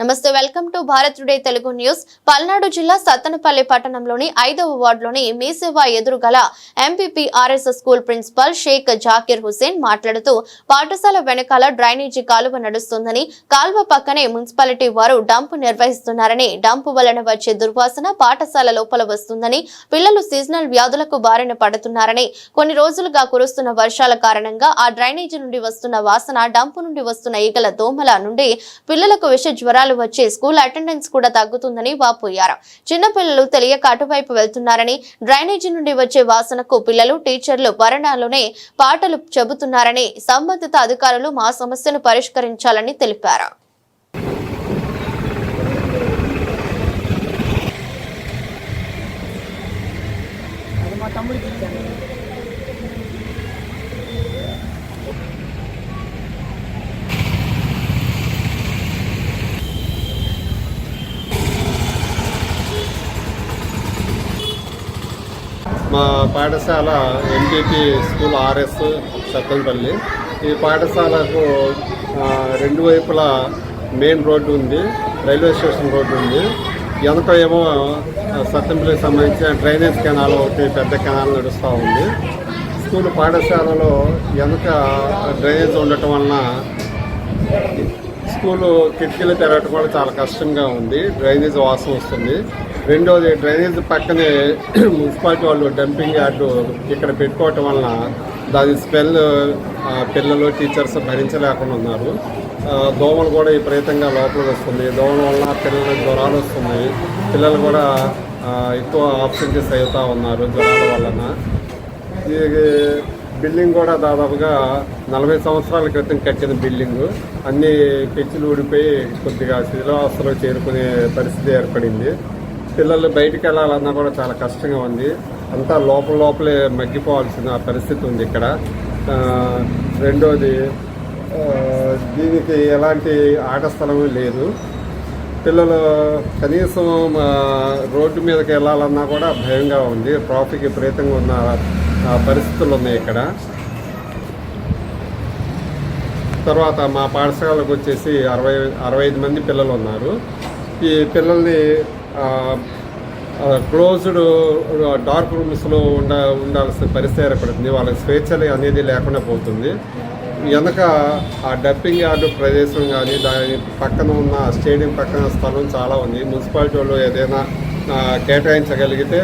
నమస్తే welcome to Bharat today Telugu news. Palnadu జిల్లా సత్తనపల్లి పట్టణంలోని ఐదవ వార్డులోని Meeseva ఎదురుగల MPP RS school principal Shaik Zakir Hussain మాట్లాడుతూ పాఠశాల వెనకాల డ్రైనేజీ కాలువ నడుస్తుందని కాలువ పక్కనే మున్సిపాలిటీ వారు డంపు నిర్వహిస్తున్నారని డంపు వలన వచ్చే దుర్వాసన పాఠశాల లోపల వస్తుందని పిల్లలు సీజనల్ వ్యాధులకు బారిన పడుతున్నారని కొన్ని రోజులుగా కురుస్తున్న వర్షాల కారణంగా ఆ డ్రైనేజీ నుండి వస్తున్న వాసన డంపు నుండి వస్తున్న ఈగల దోమల నుండి పిల్లలకు విష జ్వరాలు వచ్చి స్కూల్ అటెండెన్స్ కూడా తగ్గుతుందని వాపోయారు. చిన్నపిల్లలు తెలియక అటువైపు వెళ్తున్నారని డ్రైనేజీ నుండి వచ్చే వాసనకు పిల్లలు టీచర్లు వరణాలోనే పాటలు చెబుతున్నారని సంబంధిత అధికారులు మా సమస్యను పరిష్కరించాలని తెలిపారు. తమ్ముడికి మా పాఠశాల ఎంపీపీ స్కూల్ ఆర్ఎస్ సత్తంపల్లి ఈ పాఠశాలకు రెండు వైపులా మెయిన్ రోడ్డు ఉంది రైల్వే స్టేషన్ రోడ్డు ఉంది. వెనక ఏమో సత్తంపల్లికి సంబంధించిన డ్రైనేజ్ కెనాల్ ఒకటి పెద్ద కెనాల్ నడుస్తూ ఉంది. స్కూల్ పాఠశాలలో వెనక డ్రైనేజ్ ఉండటం వలన స్కూలు కిటికీలు తెరవటం కూడా చాలా కష్టంగా ఉంది. డ్రైనేజ్ వాసన వస్తుంది. రెండోది డ్రైనేజ్ పక్కనే మున్సిపాలిటీ వాళ్ళు డంపింగ్ యార్డు ఇక్కడ పెట్టుకోవటం వలన దాని స్మెల్ పిల్లలు టీచర్స్ భరించలేకుండా ఉన్నారు. దోమలు కూడా విపరీతంగా లోపలికి వస్తుంది. దోమల వలన పిల్లలకు జ్వరాలు వస్తున్నాయి. పిల్లలు కూడా ఎక్కువ ఆబ్సెంటీస్ అవుతూ ఉన్నారు జ్వరాల వలన. బిల్డింగ్ కూడా దాదాపుగా నలభై సంవత్సరాల క్రితం కట్టిన బిల్డింగ్. అన్ని పెచ్చులు ఊడిపోయి కొద్దిగా శిథిలావస్థలో చేరుకునే పరిస్థితి ఏర్పడింది. పిల్లలు బయటికి వెళ్ళాలన్నా కూడా చాలా కష్టంగా ఉంది. అంతా లోపల లోపలే మగ్గిపోవాల్సిన పరిస్థితి ఉంది ఇక్కడ. రెండోది దీనికి ఎలాంటి ఆట స్థలం లేదు. పిల్లలు కనీసం రోడ్డు మీదకి వెళ్ళాలన్నా కూడా భయంగా ఉంది. ట్రాఫిక్ విపరీతంగా ఉన్న పరిస్థితులు ఉన్నాయి ఇక్కడ. తర్వాత మా పాఠశాలకు వచ్చేసి అరవై అరవై ఐదు మంది పిల్లలు ఉన్నారు. ఈ పిల్లల్ని క్లోజ్డ్ డార్క్ రూమ్స్లో ఉండ ఉండాల్సిన పరిస్థితి ఏర్పడుతుంది. వాళ్ళకి స్వేచ్ఛలు అనేది లేకుండా పోతుంది. వెనక ఆ డప్పింగ్ యార్డు ప్రదేశం కానీ దాని పక్కన ఉన్న స్టేడియం పక్కన స్థలం చాలా ఉంది. మున్సిపాలిటీ వాళ్ళు ఏదైనా కేటాయించగలిగితే